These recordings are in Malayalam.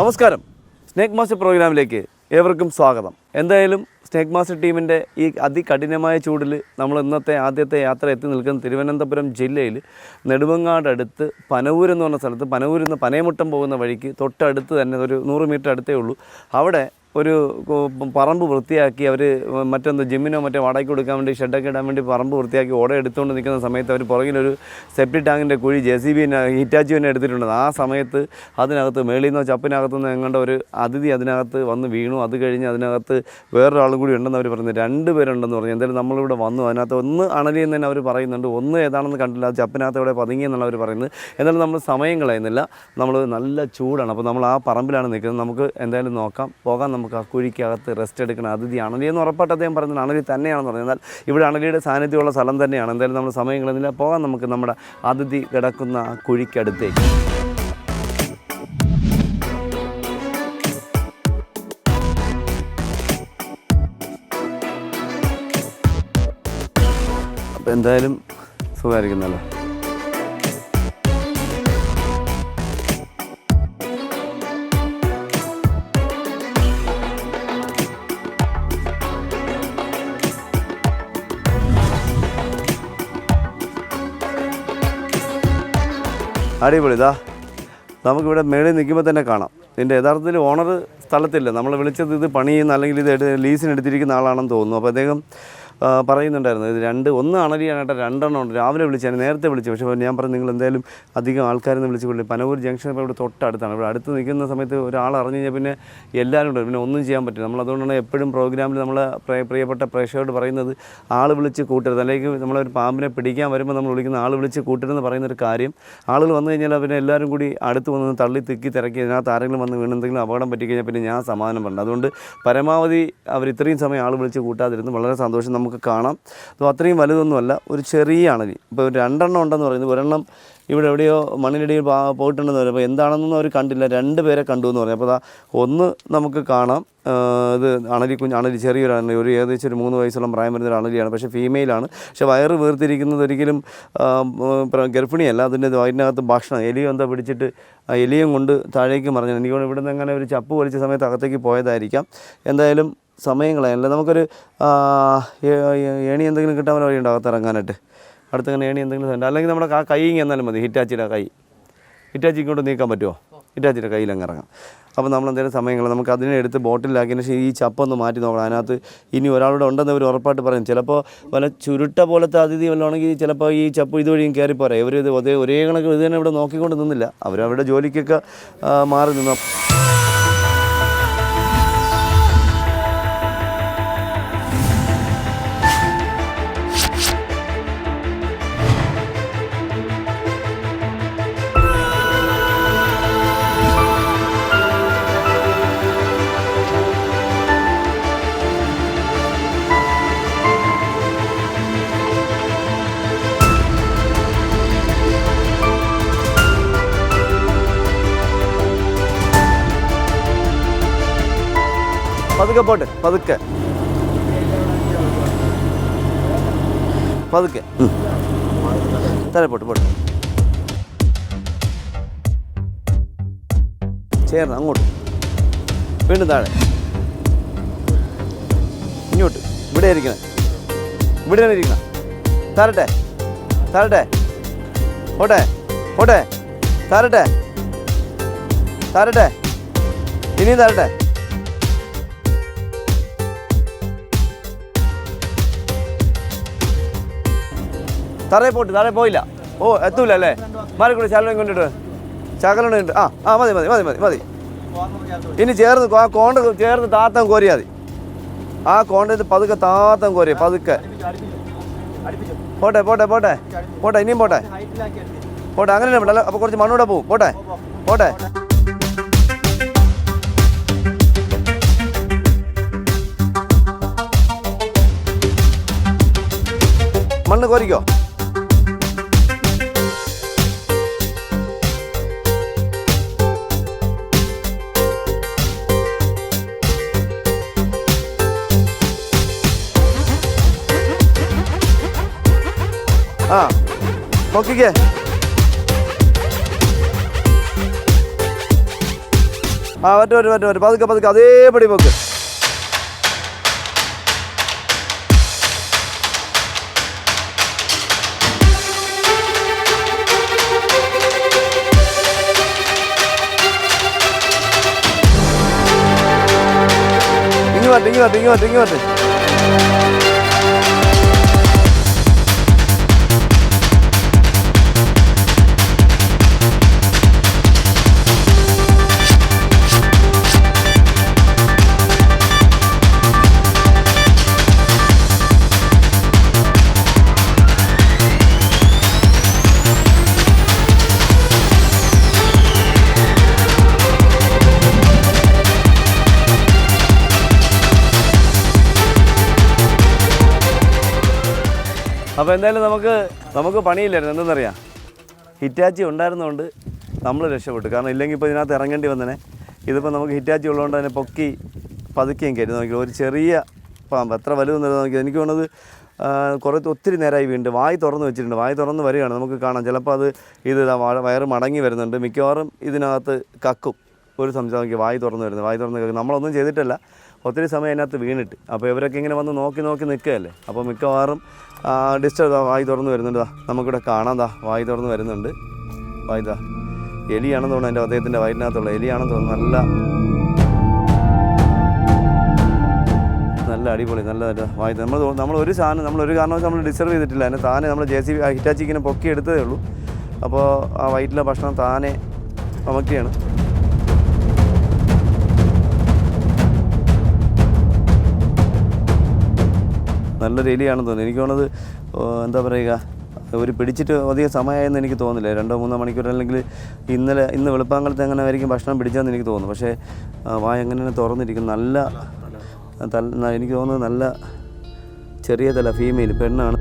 നമസ്കാരം. സ്നേക്ക് മാസ്റ്റർ പ്രോഗ്രാമിലേക്ക് ഏവർക്കും സ്വാഗതം. എന്തായാലും സ്നേക്ക് മാസ്റ്റർ ടീമിന്റെ ഈ അതികഠിനമായ ചൂടിൽ നമ്മൾ ഇന്നത്തെ ആദ്യത്തെ യാത്ര എത്തി നിൽക്കുന്ന തിരുവനന്തപുരം ജില്ലയിൽ നെടുമങ്ങാടടുത്ത് പനവൂർ എന്ന് പറഞ്ഞ സ്ഥലത്ത് പനവൂരിൽ നിന്ന് പനയമുട്ടം പോകുന്ന വഴിക്ക് തൊട്ടടുത്ത് തന്നെ ഒരു നൂറ് മീറ്റർ അടുത്തേ ഉള്ളൂ. അവിടെ ഒരു പറമ്പ് വൃത്തിയാക്കി അവർ മറ്റൊന്ന് ജിമ്മിനോ മറ്റോ വാടകയ്ക്ക് കൊടുക്കാൻ വേണ്ടി ഷെഡൊക്കെ ഇടാൻ വേണ്ടി പറമ്പ് വൃത്തിയാക്കി ഓട എടുത്തുകൊണ്ട് നിൽക്കുന്ന സമയത്ത് അവർ പുറകിലൊരു സെപ്റ്റി ടാങ്കിന്റെ കുഴി ജെ സി ബി ഹിറ്റാച്ചി തന്നെ എടുത്തിട്ടുണ്ട്. ആ സമയത്ത് അതിനകത്ത് മേളിൽ നിന്നോ ചപ്പിനകത്തു നിന്ന് എങ്ങാണ്ട് ഒരു അതിഥി അതിനകത്ത് വന്ന് വീണു. അത് കഴിഞ്ഞ് അതിനകത്ത് വേറൊരാളും കൂടി ഉണ്ടെന്ന് അവർ പറഞ്ഞു. രണ്ട് പേരുണ്ടെന്ന് പറഞ്ഞു. എന്തായാലും നമ്മളിവിടെ വന്നു. അതിനകത്ത് ഒന്ന് അണലിയെന്ന് തന്നെ അവർ പറയുന്നുണ്ട്. ഒന്ന് ഏതാണെന്ന് കണ്ടില്ല. അത് ചപ്പിനകത്ത് ഇവിടെ പതുങ്ങിയെന്നാണ് അവർ പറയുന്നത്. എന്നാലും നമ്മൾ സമയം കളയുന്നില്ല. നമ്മൾ നല്ല ചൂടാണ്. അപ്പോൾ നമ്മൾ ആ പറമ്പിലാണ് നിൽക്കുന്നത്. നമുക്ക് എന്തായാലും നോക്കാം. പോകാം. നമുക്ക് ആ കുഴിക്കകത്ത് റെസ്റ്റ് എടുക്കണം അതിഥി അണലി എന്ന് ഉറപ്പായിട്ട് അദ്ദേഹം പറയുന്നത് അണലി തന്നെയാണെന്ന് പറഞ്ഞു. എന്നാൽ ഇവിടെ അണലിയുടെ സാന്നിധ്യമുള്ള സ്ഥലം തന്നെയാണ്. എന്തായാലും നമ്മൾ സമയം കളയുന്നില്ല. പോകാം നമുക്ക് നമ്മുടെ അതിഥി കിടക്കുന്ന ആ കുഴിക്കടുത്തേക്ക്. അപ്പോൾ എന്തായാലും സുഖമായിരിക്കുന്നല്ലോ. അടിപൊളി ഇതാ നമുക്കിവിടെ മേളിൽ നിൽക്കുമ്പോൾ തന്നെ കാണാം. ഇതിന്റെ യഥാർത്ഥത്തിൽ ഓണർ സ്ഥലത്തില്ല. നമ്മൾ വിളിച്ചത് ഇത് പണിയുന്ന അല്ലെങ്കിൽ ഇത് ലീസിന് എടുത്തിരിക്കുന്ന ആളാണെന്ന് തോന്നുന്നു. അപ്പോൾ അദ്ദേഹം പറയുന്നുണ്ടായിരുന്നു. ഇത് രണ്ട് ഒന്ന് അണലിയാനായിട്ട് രണ്ടെണ്ണം ഉണ്ട്. രാവിലെ വിളിച്ചാൽ നേരത്തെ വിളിച്ചു. പക്ഷേ ഞാൻ പറഞ്ഞു നിങ്ങൾ എന്തായാലും അധികം ആൾക്കാരെന്ന് വിളിച്ച് വിളി പനവൂർ ജംഗ്ഷൻ ഇപ്പോൾ ഇവിടെ തൊട്ടടുത്താണ്. ഇവിടെ അടുത്ത് നിൽക്കുന്ന സമയത്ത് ഒരാൾ അറിഞ്ഞു കഴിഞ്ഞാൽ പിന്നെ എല്ലാവരും ഉണ്ട്. പിന്നെ ഒന്നും ചെയ്യാൻ പറ്റില്ല. നമ്മൾ അതുകൊണ്ടാണ് എപ്പോഴും പ്രോഗ്രാമിൽ നമ്മൾ പ്രിയപ്പെട്ട പ്രേക്ഷകരോട് പറയുന്നത് ആൾ വിളിച്ച് കൂട്ടരുത്. അല്ലെങ്കിൽ നമ്മളൊരു പാമ്പിനെ പിടിക്കാൻ വരുമ്പോൾ നമ്മൾ വിളിക്കുന്ന ആൾ വിളിച്ച് കൂട്ടരുതെന്ന് പറയുന്ന ഒരു കാര്യം. ആളുകൾ വന്നു കഴിഞ്ഞാൽ പിന്നെ എല്ലാവരും കൂടി അടുത്ത് വന്ന് തള്ളി തിക്കി തിരക്കി അതിനകത്ത് ആരെങ്കിലും വന്ന് വീണെന്തെങ്കിലും അപകടം പറ്റി കഴിഞ്ഞാൽ പിന്നെ ഞാൻ സമാധാനം പറഞ്ഞു. അതുകൊണ്ട് പരമാവധി അവർ ഇത്രയും സമയം ആൾ വിളിച്ച് കൂട്ടാതിരുന്നു. വളരെ സന്തോഷം. നമുക്ക് കാണാം. അപ്പോൾ അത്രയും വലുതൊന്നുമല്ല ഒരു ചെറിയ അണലി. ഇപ്പോൾ രണ്ടെണ്ണം ഉണ്ടെന്ന് പറയുന്നത് ഒരെണ്ണം ഇവിടെ എവിടെയോ മണ്ണിനിടയിൽ പോയിട്ടുണ്ടെന്ന് പറയും അപ്പോൾ എന്താണെന്നൊന്നും അവർ കണ്ടില്ല. രണ്ട് പേരെ കണ്ടു എന്ന് പറഞ്ഞു അപ്പോൾ അതാ ഒന്ന് നമുക്ക് കാണാം. ഇത് അണലി കുഞ്ഞ് അണലി ചെറിയൊരു അണലി ഒരു ഏകദേശം ഒരു മൂന്ന് വയസ്സോളം പ്രായം വരുന്ന ഒരു അണലിയാണ്. പക്ഷേ ഫീമെയിലാണ് പക്ഷേ വയറ് വീർത്തിരിക്കുന്നത് ഒരിക്കലും ഗർഭിണിയല്ല. അതിന്റെ അതിനകത്ത് ഭക്ഷണം എലിയും എന്താ പിടിച്ചിട്ട് എലിയും കൊണ്ട് താഴേക്ക് മറിഞ്ഞു എനിക്കോട് ഇവിടുന്ന് അങ്ങനെ ഒരു ചപ്പ് വലിച്ച സമയത്ത് അകത്തേക്ക് പോയതായിരിക്കാം. എന്തായാലും സമയങ്ങളല്ല നമുക്കൊരു ആ, ഏ- ഏ- ഏണി എന്തെങ്കിലും കിട്ടാൻ വഴിയുണ്ടോ അകത്ത് ഇറങ്ങാനായിട്ട്? അടുത്തങ്ങനെ ഏണി എന്തെങ്കിലും അല്ലെങ്കിൽ നമ്മുടെ ആ കൈ എന്നാലും മതി ഹിറ്റാച്ചിയുടെ കൈ. ഹിറ്റാച്ചി ഇങ്ങോട്ട് നീക്കാൻ പറ്റുമോ? ഹിറ്റാച്ചിയുടെ കയ്യിൽ അങ്ങ് ഇറങ്ങാം. അപ്പോൾ നമ്മൾ എന്തെങ്കിലും സമയങ്ങൾ നമുക്ക് അതിനെ എടുത്ത് ബോട്ടിലാക്കിയതിന് ശേഷം ഈ ചപ്പൊന്ന് മാറ്റി നോക്കണം. അതിനകത്ത് ഇനി ഒരാളുടെ ഉണ്ടെന്ന് അവർ ഉറപ്പായിട്ട് പറയും. ചിലപ്പോൾ വല്ല ചുരുട്ട പോലത്തെ അതിഥി വല്ലതാണെങ്കിൽ ചിലപ്പോൾ ഈ ചപ്പ് ഇതുവഴിയും കയറിപ്പോരെ പോരാ. ഇവർ ഇത് ഒരേ ഒരേ കണക്ക് ഇത് തന്നെ ഇവിടെ നോക്കിക്കൊണ്ട് നിന്നില്ല. അവരവരുടെ ജോലിക്കൊക്കെ മാറി നിന്നു. പതുക്കെ പോട്ടെ പതുക്കെ. പതുക്കെ. തല പോട്ട് പോട്ടെ. ചേർന്ന് അങ്ങോട്ട്. വീണ്ടും താഴെ. ഇങ്ങോട്ട്. ഇവിടെ ഇരിക്കണം. ഇവിടെ തന്നെ ഇരിക്കണം. താരട്ടെ താരട്ടെ പോട്ടെ. പോട്ടെ. താരട്ടെ താരട്ടെ ഇനിയും താരട്ടെ തറയിൽ പോട്ട് തറയിൽ പോയില്ല. ഓ എത്തൂല അല്ലേ? മാറിക്കൂടെ ശകലം കൊണ്ടിട്ട്. ശകലം ഉണ്ട് ആ ആ മതി മതി മതി മതി മതി. ഇനി ചേർന്ന് ആ കോണ്ട് ചേർന്ന് താത്തം കോരിയാൽ മതി. ആ കോണ്ടത് പതുക്കെ താത്തം കോരിയ പതുക്കെ. പോട്ടെ പോട്ടെ പോട്ടെ. പോട്ടെ ഇനിയും പോട്ടെ. പോട്ടെ അങ്ങനെ പോട്ടെ. അപ്പോൾ കുറച്ച് മണ്ണൂടെ പോവും. പോട്ടെ പോട്ടെ. മണ്ണ് കോരിക്കോ? നോക്കിക്കേ. ആ പറ്റും പറ്റും പറ്റും പറ്റും പതുക്കെ പതുക്കെ. അതേപടി പോക്ക്. ഇങ്ങ് ഇങ്ങോട്ട് ഇങ്ങ് വരട്ടെ അപ്പോൾ എന്തായാലും നമുക്ക് നമുക്ക് പണിയില്ലായിരുന്നു. എന്തെന്നറിയാം? ഹിറ്റാച്ചി ഉണ്ടായിരുന്നതുകൊണ്ട് നമ്മൾ രക്ഷപ്പെട്ടു. കാരണം ഇല്ലെങ്കിൽ ഇപ്പോൾ ഇതിനകത്ത് ഇറങ്ങേണ്ടി വന്നേനെ. ഇതിപ്പോൾ നമുക്ക് ഹിറ്റാച്ചി ഉള്ളതുകൊണ്ട് തന്നെ പൊക്കി പതുക്കിയും കയറ്റി. നമുക്ക് ഒരു ചെറിയ പാമ്പ്. എത്ര വലുതെന്ന് നോക്കി എനിക്ക് തോന്നുന്നത് കുറേ ഒത്തിരി നേരമായി വീണ്ടും. വായി തുറന്ന് വെച്ചിട്ടുണ്ട്. വായി തുറന്ന് വരികയാണ്. നമുക്ക് കാണാം. ചിലപ്പോൾ അത് ഇത് വയറ് മടങ്ങി വരുന്നുണ്ട്. മിക്കവാറും ഇതിനകത്ത് കക്കും. ഒരു സംശയം വായി തുറന്ന് വരുന്നത്. വായി തുറന്ന് കക്കും. നമ്മളൊന്നും ചെയ്തിട്ടില്ല. ഒത്തിരി സമയം അതിനകത്ത് വീണിട്ട്. അപ്പോൾ ഇവരൊക്കെ ഇങ്ങനെ വന്ന് നോക്കി നോക്കി നിൽക്കുകയല്ലേ? അപ്പോൾ മിക്കവാറും ഡിസ്റ്റർബ് വായി തുറന്ന് വരുന്നുണ്ട്. നമുക്കിവിടെ കാണാം. ദാ വായി തുറന്ന് വരുന്നുണ്ട്. വായി ദാ എലിയാണെന്ന് തോന്നുന്നു എന്റെ അദ്ദേഹത്തിന്റെ വയറ്റിനകത്തുള്ള എലിയാണെന്ന് തോന്നുന്നു. നല്ല നല്ല അടിപൊളി നല്ല വായി നമ്മൾ നമ്മൾ ഒരു സാധനം നമ്മൾ ഒരു കാരണവശാലും നമ്മൾ ഡിസ്റ്റർബ് ചെയ്തിട്ടില്ല. അതിന് താനെ നമ്മൾ ജെ സി ഇങ്ങനെ പൊക്കി എടുത്തതേ ഉള്ളൂ. അപ്പോൾ ആ വയറ്റിലെ ഭക്ഷണം താനെ അമക്കിയാണ് നല്ലൊരു എലിയാണെന്ന് തോന്നുന്നു. എനിക്ക് തോന്നുന്നത് എന്താ പറയുക ഒരു പിടിച്ചിട്ട് അധികം സമയമായെന്ന് എനിക്ക് തോന്നുന്നില്ല. രണ്ടോ മൂന്നോ മണിക്കൂർ അല്ലെങ്കിൽ ഇന്നലെ ഇന്ന് വെളുപ്പാങ്കാലത്ത് എങ്ങനെ ആയിരിക്കും ഭക്ഷണം പിടിച്ചതെന്ന് എനിക്ക് തോന്നുന്നു. പക്ഷേ വായ എങ്ങനെ തുറന്നിരിക്കും നല്ല എനിക്ക് തോന്നുന്നത് നല്ല ചെറിയ തല ഫീമെയിൽ പെണ്ണാണ്.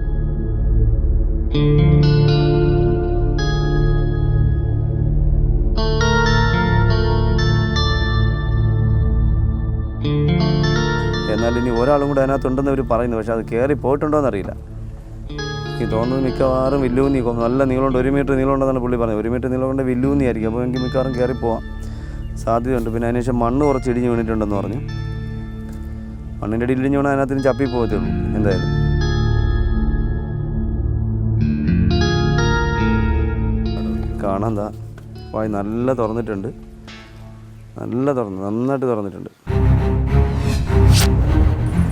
അതിനകത്തുണ്ടെന്ന് അവർ പറയുന്നു. പക്ഷെ അത് കയറി പോയിട്ടുണ്ടോ എന്നറിയില്ല എനിക്ക് തോന്നുന്നത് മിക്കവാറും വില്ലൂന്നി കൊ- നല്ല നീളമുണ്ട്. ഒരു മീറ്റർ നീളമുണ്ടെന്നാണ് പുള്ളി പറഞ്ഞത്. ഒരു മീറ്റർ നീളം കൊണ്ട് വില്ലൂന്നി ആയിരിക്കും അപ്പോൾ എനിക്ക് മിക്കവാറും കയറി പോവാം. സാധ്യതയുണ്ട്. പിന്നെ അതിനുശേഷം മണ്ണ് കുറച്ച് ഇടിഞ്ഞ് വീണിട്ടുണ്ടെന്ന് പറഞ്ഞു. മണ്ണിന്റെ അടിയിൽ ഇടിഞ്ഞ് വീണാൽ അതിനകത്തിന് ചപ്പി പോകത്തുള്ളൂ എന്തായാലും. കാണാൻ എന്താ വായി നല്ല തുറന്നിട്ടുണ്ട്. നല്ല തുറന്നു നന്നായിട്ട് തുറന്നിട്ടുണ്ട്.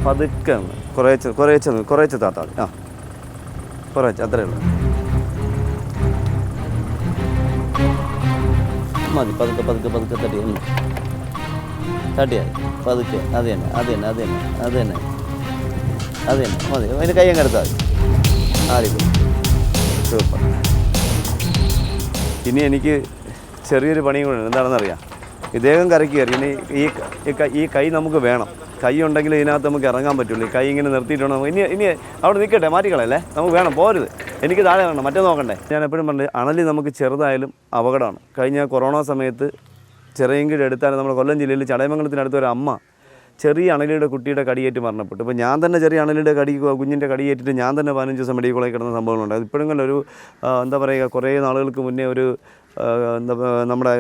പതുക്കെ ഒന്ന്. കുറേച്ച് കുറേച്ച് ഒന്ന് കുറേച്ച് താത്താ മതി. ആ. കുറേച്ച് അത്രേ ഉള്ളൂ. മതി പതുക്കെ പതുക്കെ പതുക്കെ തട്ടി ഒന്ന്. തട്ടിയാൽ പതുക്കെ. അത് തന്നെ അത് തന്നെ അത് തന്നെ അത് തന്നെ. അത് തന്നെ. മതി. അതിന് കൈ അങ്ങ് എടുത്താൽ മതി. ആടിക്കും സൂപ്പർ. ഇനി എനിക്ക് ചെറിയൊരു പണിയും കൂടെ എന്താണെന്നറിയാം. ഇദ്ദേഹം കരയ്ക്ക് കയറി. ഇനി ഈ ഈ കൈ നമുക്ക് വേണം. കൈ ഉണ്ടെങ്കിൽ ഇതിനകത്ത് നമുക്ക് ഇറങ്ങാൻ പറ്റുള്ളൂ. കൈ ഇങ്ങനെ നിർത്തിയിട്ടുണ്ട് നമുക്ക്. ഇനി ഇനി അവിടെ നിൽക്കട്ടെ മാറ്റിക്കളയല്ലേ? നമുക്ക് വേണം പോരുത്. എനിക്ക് താഴെ വേണം മറ്റേ നോക്കണ്ടേ? ഞാൻ എപ്പോഴും പറഞ്ഞത് അണലി നമുക്ക് ചെറുതായാലും അപകടമാണ്. കഴിഞ്ഞ കൊറോണ സമയത്ത് ചെറിയെങ്കിലും എടുത്താലും നമ്മുടെ കൊല്ലം ജില്ലയിൽ ചടയമംഗലത്തിനടുത്ത് ഒരു അമ്മ ചെറിയ അണലിയുടെ കുട്ടിയുടെ കടിയേറ്റ് മരണപ്പെട്ടു. ഇപ്പോൾ ഞാൻ തന്നെ ചെറിയ അണലിയുടെ കടി കുഞ്ഞിന്റെ കടിയേറ്റിട്ട് ഞാൻ തന്നെ പതിനഞ്ച് ദിവസം മെഡിക്കൽ കിടന്ന സംഭവങ്ങളുണ്ട്. അത് ഇപ്പോഴും കണ്ട ഒരു എന്താ പറയുക കുറേ നാളുകൾക്ക് മുന്നേ ഒരു നമ്മുടെ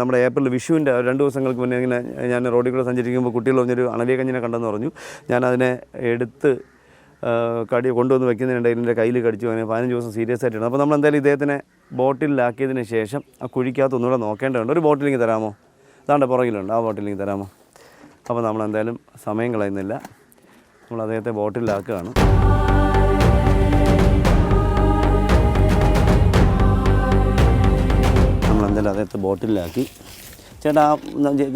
നമ്മുടെ ഏപ്രിൽ വിഷുവിന്റെ രണ്ട് ദിവസങ്ങൾക്ക് മുന്നേ ഇങ്ങനെ ഞാൻ റോഡിൽ കൂടെ സഞ്ചരിക്കുമ്പോൾ കുട്ടികൾ പറഞ്ഞൊരു അണലിയ കഞ്ഞിനെ കണ്ടെന്ന് പറഞ്ഞു. ഞാൻ അതിനെ എടുത്ത് കടി കൊണ്ടുവന്ന് വെക്കുന്നതിനിടയിൽ എന്റെ കയ്യിൽ കടിച്ചു. അങ്ങനെ പതിനഞ്ച് ദിവസം സീരിയസ് ആയിട്ടാണ്. അപ്പോൾ നമ്മൾ എന്തായാലും ഇദ്ദേഹത്തിനെ ബോട്ടിലാക്കിയതിന് ശേഷം ആ കുഴിക്കകത്ത് ഒന്നുകൂടെ നോക്കേണ്ടതുണ്ട്. ഒരു ബോട്ടിലിങ് തരാമോ? അതാണ്ട് പുറകിലുണ്ട്. ആ ബോട്ടിലിങ് തരാമോ? അപ്പോൾ നമ്മൾ എന്തായാലും സമയം കളയുന്നില്ല. നമ്മൾ അദ്ദേഹത്തെ ബോട്ടിലാക്കുകയാണ്. എന്തായാലും അദ്ദേഹത്തെ ബോട്ടിലാക്കി. ചേട്ടാ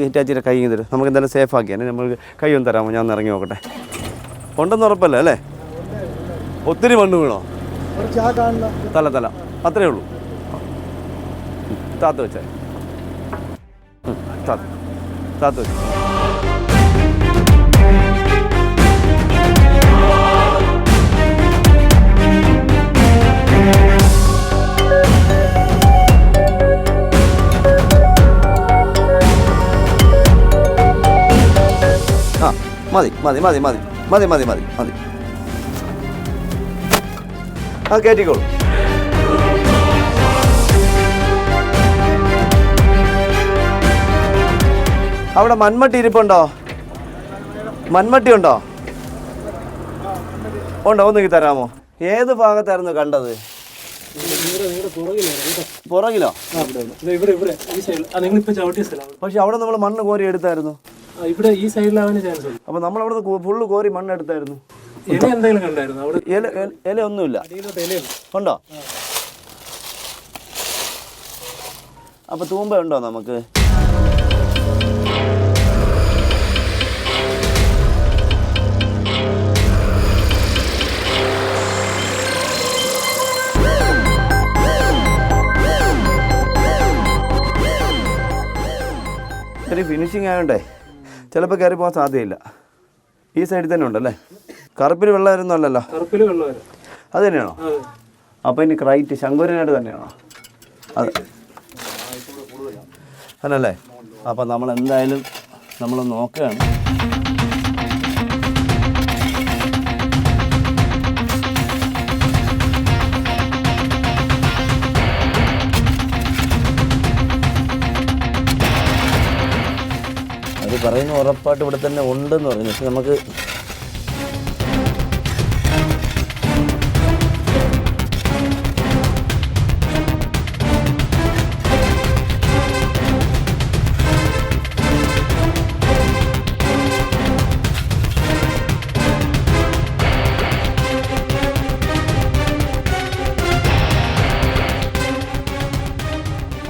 ഹിറ്റാച്ചിയുടെ കൈ തരും. നമുക്ക് എന്തായാലും സേഫ് ആക്കിയാണ് നമ്മൾ കൈ ഒന്ന് തരാമോ ഞാൻ ഇറങ്ങി നോക്കട്ടെ. ഉണ്ടെന്ന് ഉറപ്പല്ലേ? അല്ലേ? ഒത്തിരി മണ്ണ് വീണോ? തല തല. അത്രേ ഉള്ളൂ. താത്ത വെച്ചേ. താത്ത് വെച്ചു. മതി മതി മതി. മതി മതി മതി മതി. ആ കയറ്റിക്കോളൂ അവിടെ മൺമട്ടി ഇരിപ്പുണ്ടോ? മൺമട്ടി ഉണ്ടോ? ഉണ്ടോ? ഒന്നുകി തരാമോ? ഏത് ഭാഗത്തായിരുന്നു കണ്ടത്? പുറകിലോ? പക്ഷെ അവിടെ നമ്മൾ മണ്ണ് കോരി എടുത്തായിരുന്നു. ഇവിടെ ഈ സൈഡിലാവാൻ ചാൻസ് ഉണ്ട്. അപ്പോൾ നമ്മൾ അവിടെ ഫുള്ള് കോരി മണ്ണെടുത്തായിരുന്നു. ഇല എന്തെങ്കിലും കണ്ടായിരുന്നു? അവിടെ ഇല ഇല- ഒന്നുമില്ല. ഉണ്ടോ. അപ്പൊ തൂമ്പ ഉണ്ടോ നമുക്ക്? ഇത്തിരി ഫിനിഷിങ് ആയതുകൊണ്ടേ ചിലപ്പോൾ കയറി പോകാൻ സാധ്യതയില്ല. ഈ സൈഡിൽ തന്നെ ഉണ്ടല്ലേ? കറുപ്പിൽ വെള്ളമായിരുന്നു അല്ലല്ലോ? അത്. തന്നെയാണോ അപ്പോൾ ഇനി ക്രൈറ്റ് ശങ്കുരനായിട്ട് തന്നെയാണോ? അത് അല്ലല്ലേ? അപ്പോൾ നമ്മൾ എന്തായാലും നമ്മൾ നോക്കുകയാണ്. പറയുന്ന ഉറപ്പായിട്ട് ഇവിടെ തന്നെ ഉണ്ടെന്ന് പറയുന്നു പക്ഷെ നമുക്ക്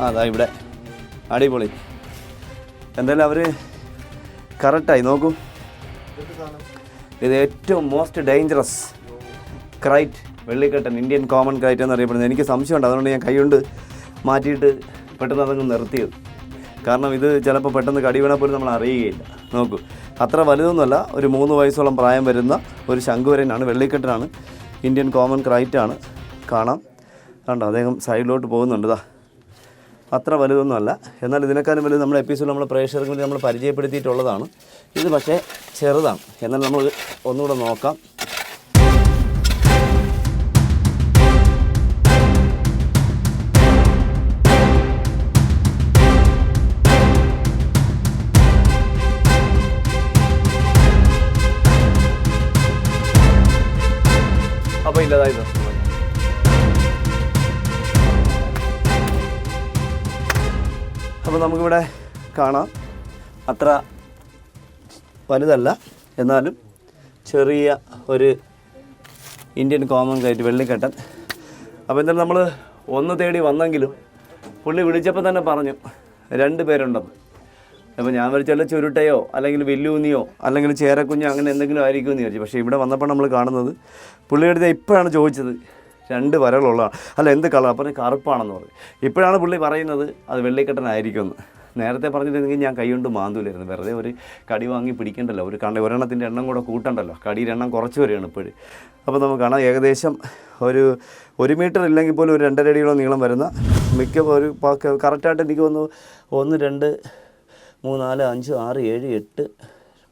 അതാ ഇവിടെ. അടിപൊളി. എന്തായാലും അവർ കറക്റ്റായി നോക്കൂ. ഇത് ഏറ്റവും മോസ്റ്റ് ഡേഞ്ചറസ് ക്രൈറ്റ് വെള്ളിക്കെട്ടൻ ഇന്ത്യൻ കോമൺ ക്രൈറ്റ് എന്നറിയപ്പെടുന്നത്. എനിക്ക് സംശയമുണ്ട്. അതുകൊണ്ട് ഞാൻ കൈകൊണ്ട് മാറ്റിയിട്ട് പെട്ടെന്ന് അതങ്ങ് നിർത്തിയത് കാരണം ഇത് ചിലപ്പോൾ പെട്ടെന്ന് കടി വീണാൽ പോലും നമ്മൾ അറിയുകയില്ല. നോക്കൂ. അത്ര വലുതൊന്നുമല്ല. ഒരു മൂന്ന് വയസ്സോളം പ്രായം വരുന്ന ഒരു ശംഖുവരനാണ് വെള്ളിക്കെട്ടനാണ് ഇന്ത്യൻ കോമൺ ക്രൈറ്റാണ് കാണാം. കണ്ടോ അദ്ദേഹം സൈഡിലോട്ട് പോകുന്നുണ്ട്. ഇതാ അത്ര വലുതൊന്നുമല്ല. എന്നാൽ ഇതിനേക്കാളും വലുത് നമ്മുടെ എപ്പിസോഡ് നമ്മൾ പ്രേക്ഷകർക്ക് വേണ്ടി നമ്മൾ പരിചയപ്പെടുത്തിയിട്ടുള്ളതാണ്. ഇത് പക്ഷേ ചെറുതാണ്. എന്നാൽ നമ്മൾ ഒന്നുകൂടെ നോക്കാം. അപ്പോൾ ഇല്ലതായത് അപ്പോൾ നമുക്കിവിടെ കാണാം. അത്ര വലുതല്ല. എന്നാലും ചെറിയ ഒരു ഇന്ത്യൻ കോമൺ കയറ്റ് വെള്ളിക്കെട്ടൻ. അപ്പോൾ എന്തായാലും നമ്മൾ ഒന്ന് തേടി വന്നെങ്കിലും പുള്ളി വിളിച്ചപ്പോൾ തന്നെ പറഞ്ഞു രണ്ട് പേരുണ്ടെന്ന്. അപ്പോൾ ഞാൻ വിളിച്ചാൽ ചുരുട്ടയോ? അല്ലെങ്കിൽ വെല്ലൂന്നിയോ? അല്ലെങ്കിൽ ചേരക്കുഞ്ഞോ? അങ്ങനെ എന്തെങ്കിലും ആയിരിക്കുമെന്ന് വിചാരിച്ചു. പക്ഷേ ഇവിടെ വന്നപ്പോൾ നമ്മൾ കാണുന്നത് പുള്ളിയുടെ ഇപ്പോഴാണ് ചോദിച്ചത് രണ്ട് വരകളുള്ളതാണ് അല്ല എന്ത് കളർ? അപ്പം കറുപ്പാണെന്ന് പറഞ്ഞു. ഇപ്പോഴാണ് പുള്ളി പറയുന്നത് അത് വെള്ളിക്കെട്ടനായിരിക്കുമെന്ന്. നേരത്തെ പറഞ്ഞിരുന്നെങ്കിൽ ഞാൻ കൈകൊണ്ട് മാന്തൂലായിരുന്നു. വെറുതെ ഒരു കടി വാങ്ങി പിടിക്കണ്ടല്ലോ. ഒരു കണ്ട ഒരെണ്ണത്തിന്റെ എണ്ണം കൂടെ കൂട്ടണ്ടല്ലോ. കടിയുടെ എണ്ണം കുറച്ച് വരികയാണ് ഇപ്പോഴും. അപ്പോൾ നമുക്ക് കാണാം. ഏകദേശം ഒരു ഒരു മീറ്റർ ഇല്ലെങ്കിൽ പോലും ഒരു രണ്ടര അടിയോളം നീളം വരുന്ന മിക്ക ഒരു കറക്റ്റായിട്ട് എനിക്ക് വന്നു ഒന്ന് രണ്ട് മൂന്ന് നാല് അഞ്ച് ആറ് ഏഴ് എട്ട്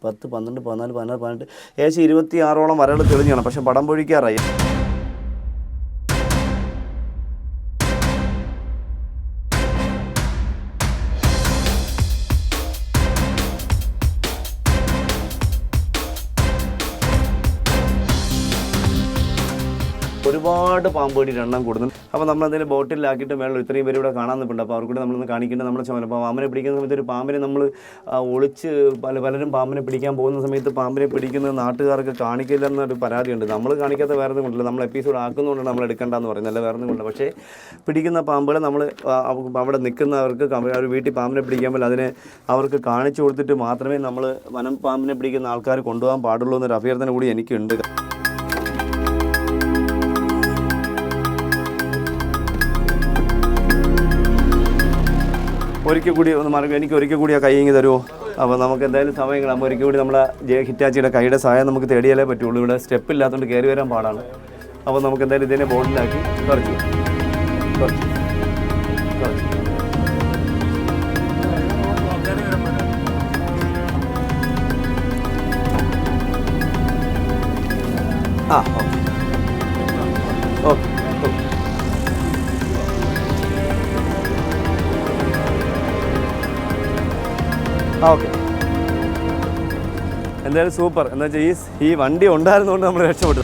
പത്ത് പന്ത്രണ്ട് പതിനാല് പതിനാറ് പതിനെട്ട്. ഏകദേശം ഇരുപത്തി ആറോളം വരകൾ തെളിഞ്ഞാണ്. പക്ഷേ പടം പൊഴിക്കാറായി. ഒരുപാട് പാമ്പ് കടിയുടെ എണ്ണം കൂടുന്നു. അപ്പോൾ നമ്മൾ അതിന്റെ ബോട്ടിലാക്കിയിട്ട് മേളിൽ ഇത്രയും പേര് ഇവിടെ കാണാൻ നിൽപ്പുണ്ട്. അപ്പോൾ അവർക്കൂടെ നമ്മളൊന്ന് കാണിക്കേണ്ടത് നമ്മുടെ ചുമതല. അപ്പോൾ പാമ്പിനെ പിടിക്കുന്ന സമയത്ത് ഒരു പാമ്പിനെ നമ്മൾ ഒളിച്ച് പല പലരും പാമ്പിനെ പിടിക്കാൻ പോകുന്ന സമയത്ത് പാമ്പിനെ പിടിക്കുന്ന നാട്ടുകാർക്ക് കാണിക്കില്ല എന്നൊരു പരാതിയുണ്ട്. നമ്മൾ കാണിക്കാത്ത വേറെ കൊണ്ടില്ല. നമ്മൾ എപ്പിസോഡ് ആക്കുന്നതുകൊണ്ട് നമ്മൾ എടുക്കേണ്ടെന്ന് പറയുന്നത്. അല്ല വേറെ കൊണ്ടില്ല. പക്ഷേ പിടിക്കുന്ന പാമ്പുകളെ നമ്മൾ അവിടെ നിൽക്കുന്നവർക്ക് അവർ വീട്ടിൽ പാമ്പിനെ പിടിക്കുമ്പോൾ അതിനെ അവർക്ക് കാണിച്ചു കൊടുത്തിട്ട് മാത്രമേ നമ്മൾ വനം പാമ്പിനെ പിടിക്കുന്ന ആൾക്കാർ കൊണ്ടുപോകാൻ പാടുള്ളൂ എന്നൊരു അഭ്യർത്ഥന കൂടി എനിക്കുണ്ട്. ഒരിക്കൽ കൂടി ഒന്ന് മറക്കും എനിക്ക് ഒരിക്കൽ കൂടി ആ കൈ തരുമോ അപ്പോൾ നമുക്ക് എന്തായാലും സമയങ്ങൾ നമ്മൾ ഒരിക്കൽ കൂടി നമ്മളെ ജയ ഹിറ്റാച്ചിയുടെ കൈയുടെ സഹായം നമുക്ക് തേടിയാലേ പറ്റുള്ളൂ. ഇവിടെ സ്റ്റെപ്പ് ഇല്ലാത്തതുകൊണ്ട് കയറി വരാൻ പാടാണ്. അപ്പോൾ നമുക്ക് എന്തായാലും ഇതിനെ ബോർഡിലാക്കി കുറച്ച് കുറച്ച്. ഓക്കെ. എന്തായാലും സൂപ്പർ. എന്താ വെച്ചാൽ ഈ ഈ വണ്ടി ഉണ്ടായിരുന്നുകൊണ്ട് നമ്മൾ രക്ഷപ്പെട്ടു.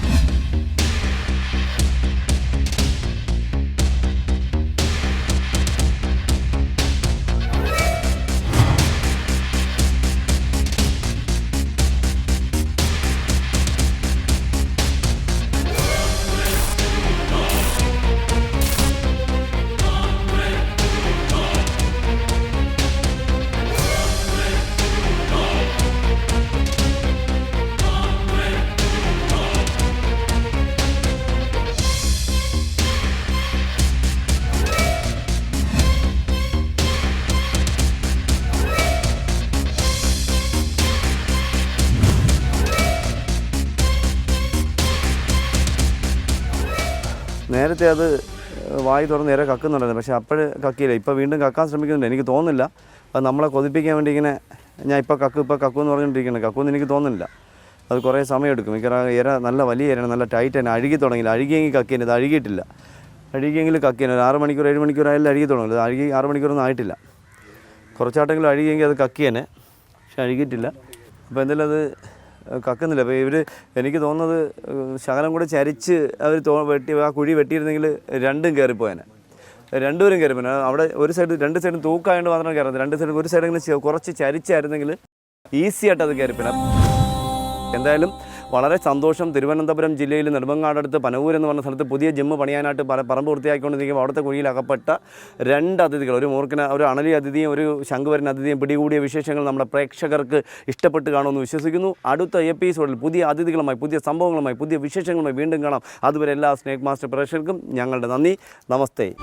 നേരത്തെ അത് വായി തുറന്ന് നേരെ കക്കുന്നുണ്ടായിരുന്നു. പക്ഷേ അപ്പോഴ് കക്കിയില്ല. ഇപ്പോൾ വീണ്ടും കക്കാൻ ശ്രമിക്കുന്നുണ്ട്. എനിക്ക് തോന്നുന്നില്ല. അത് നമ്മളെ കൊതിപ്പിക്കാൻ വേണ്ടി ഇങ്ങനെ ഞാൻ ഇപ്പോൾ കക്കു ഇപ്പോൾ കക്കു എന്ന് പറഞ്ഞുകൊണ്ടിരിക്കുന്നത് കക്കുമെന്ന് എനിക്ക് തോന്നുന്നില്ല. അത് കുറേ സമയമെടുക്കും മിക്കവാറും ഇര നല്ല വലിയ ഇരയാണ്. നല്ല ടൈറ്റ് തന്നെ അഴുകി തുടങ്ങിയില്ല അഴുകിയെങ്കിൽ കക്കിയതിന് അത് അഴുകിയിട്ടില്ല. അഴുകിയെങ്കിൽ കക്കിയതിന് ഒരു ആറ് മണിക്കൂർ ഏഴ് മണിക്കൂർ ആയാലും അഴുകി തുടങ്ങും. അത് അഴുകി ആറ് മണിക്കൂറൊന്നും ആയിട്ടില്ല. കുറച്ചാട്ടെങ്കിലും അഴുകിയെങ്കിൽ അത് കക്കിയേനെ പക്ഷെ അഴുകിയിട്ടില്ല. അപ്പോൾ എന്തായാലും അത് കക്കുന്നില്ല. അപ്പോൾ ഇവർ എനിക്ക് തോന്നുന്നത് ശകലം കൂടെ ചരിച്ച് അവർ തോ വെട്ടി ആ കുഴി വെട്ടിയിരുന്നെങ്കിൽ രണ്ടും കയറിപ്പോയനെ രണ്ടുപേരും കയറിപ്പോ അവിടെ ഒരു സൈഡ് രണ്ട് സൈഡും തൂക്കായതുകൊണ്ട് മാത്രമേ കയറുന്നത് രണ്ട് സൈഡും ഒരു സൈഡെങ്കിലും കുറച്ച് ചരിച്ചായിരുന്നെങ്കിൽ ഈസി ആയിട്ട് അത് കയറിപ്പോ എന്തായാലും വളരെ സന്തോഷം. തിരുവനന്തപുരം ജില്ലയിൽ നെടുമങ്ങാടടുത്ത് പനവൂർ എന്ന് പറഞ്ഞ സ്ഥലത്ത് പുതിയ ജിമ്മ് പണിയാനായിട്ട് പറമ്പ് വൃത്തിയാക്കിക്കൊണ്ടിരിക്കുമ്പോൾ അവിടുത്തെ കുഴിയിൽ അകപ്പെട്ട രണ്ട് അതിഥികൾ ഒരു മൂർക്കിന് ഒരു അണലി അതിഥിയും ഒരു ശംഖുവരൻ അതിഥിയും പിടികൂടിയ വിശേഷങ്ങൾ നമ്മുടെ പ്രേക്ഷകർക്ക് ഇഷ്ടപ്പെട്ട് കാണുമെന്ന് വിശ്വസിക്കുന്നു. അടുത്ത എപ്പിസോഡിൽ പുതിയ അതിഥികളുമായി പുതിയ സംഭവങ്ങളുമായി പുതിയ വിശേഷങ്ങളുമായി വീണ്ടും കാണാം. അതുവരെ എല്ലാ സ്നേക് മാസ്റ്റർ പ്രേക്ഷകർക്കും ഞങ്ങളുടെ നന്ദി. നമസ്തേ.